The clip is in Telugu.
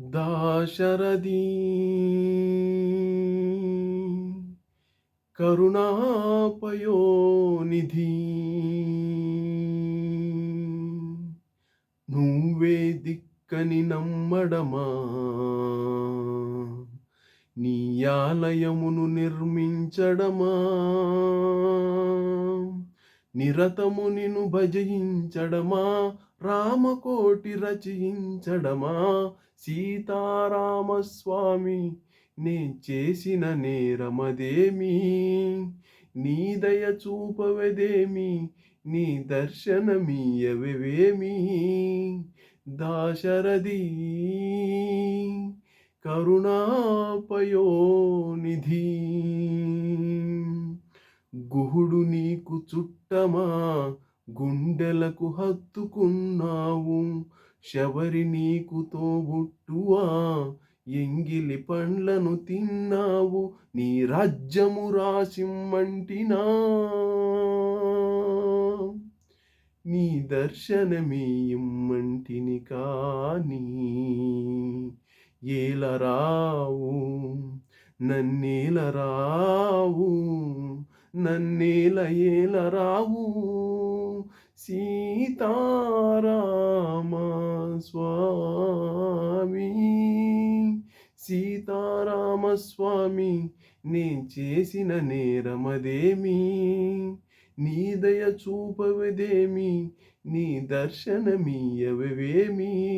దాశరథీ కరుణాపయోనిధి నువ్వే దిక్కని నమ్మడమా? నీ ఆలయమును నిర్మించడమా? నిరతము నిను భజయించడమా? రామకోటి రచయించడమా? సీతారామస్వామి నే చేసిన నేరమదేమి? నీ దయ చూపవదేమి? నీ దర్శనమీయవేమి దాశరథి కరుణాపయోనిధి గుహుడు నీకు చుట్టమా? గుండెలకు హత్తుకున్నావు. శబరి నీకు తోబుట్టువా? ఎంగిలి పండ్లను తిన్నావు. నీ రాజ్యము రాసిమ్మంటినా? నీ దర్శనమే ఇమ్మంటిని కానీ ఏలరావు నన్నేలరావు. నన్నేల ఏలరావు సీతారామ స్వామి సీతారామస్వామి నే చేసిన నేరమదేమి? నీ దయ చూపవదేమి? నీ దర్శనమీయవేమి